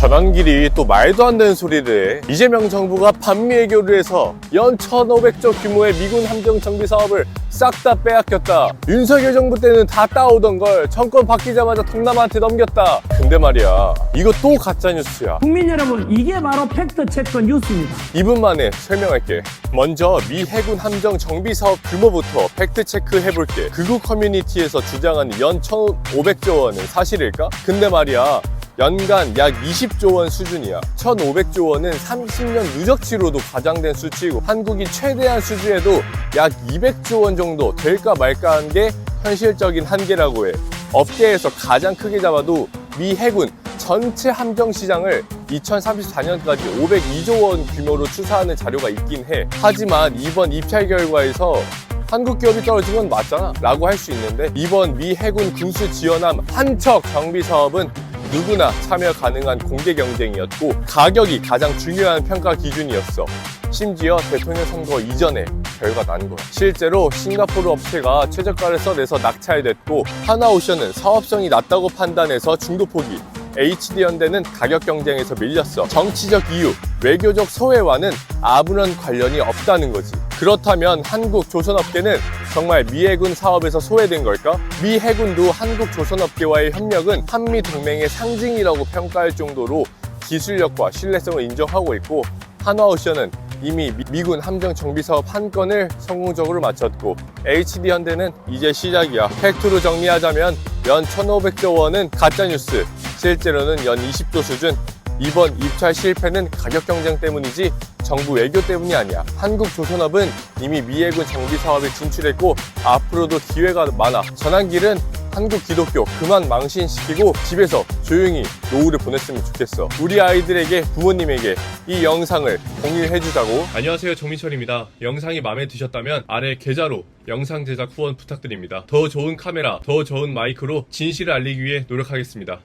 전환길이 또 말도 안 되는 소리를 해. 이재명 정부가 반미 외교를 해서 연 1,500조 규모의 미군 함정 정비 사업을 싹 다 빼앗겼다. 윤석열 정부 때는 다 따오던 걸 정권 바뀌자마자 동남아한테 넘겼다. 근데 말이야, 이거 또 가짜 뉴스야. 국민 여러분, 이게 바로 팩트 체크 뉴스입니다. 2분 만에 설명할게. 먼저 미 해군 함정 정비 사업 규모부터 팩트 체크 해볼게. 극우 커뮤니티에서 주장하는 연 1,500조 원은 사실일까? 근데 말이야. 연간 약 20조 원 수준이야. 1,500조 원은 30년 누적치로도 과장된 수치이고 한국이 최대한 수주에도 약 200조 원 정도 될까 말까 한 게 현실적인 한계라고 해. 업계에서 가장 크게 잡아도 미 해군 전체 함정 시장을 2034년까지 502조 원 규모로 추사하는 자료가 있긴 해. 하지만 이번 입찰 결과에서 한국 기업이 떨어진 건 맞잖아 라고 할 수 있는데 이번 미 해군 군수 지원함 한척 정비 사업은 누구나 참여 가능한 공개 경쟁이었고 가격이 가장 중요한 평가 기준이었어. 심지어 대통령 선거 이전에 결과 난 거야. 실제로 싱가포르 업체가 최저가를 써내서 낙찰됐고 하나오션은 사업성이 낮다고 판단해서 중도 포기. HD현대는 가격 경쟁에서 밀렸어. 정치적 이유, 외교적 소외와는 아무런 관련이 없다는 거지. 그렇다면 한국 조선업계는 정말 미 해군 사업에서 소외된 걸까? 미 해군도 한국 조선업계와의 협력은 한미 동맹의 상징이라고 평가할 정도로 기술력과 신뢰성을 인정하고 있고 한화오션은 이미 미- 미군 함정 정비 사업 한 건을 성공적으로 마쳤고 HD 현대는 이제 시작이야. 팩트로 정리하자면 연 1,500조 원은 가짜 뉴스, 실제로는 연 20조 수준. 이번 입찰 실패는 가격 경쟁 때문이지 정부 외교 때문이 아니야. 한국 조선업은 이미 미해군 정비 사업에 진출했고 앞으로도 기회가 많아. 전환길은 한국 기독교 그만 망신시키고 집에서 조용히 노후를 보냈으면 좋겠어. 우리 아이들에게 부모님에게 이 영상을 공유해 주자고. 안녕하세요 정민철입니다. 영상이 마음에 드셨다면 아래 계좌로 영상 제작 후원 부탁드립니다. 더 좋은 카메라, 더 좋은 마이크로 진실을 알리기 위해 노력하겠습니다.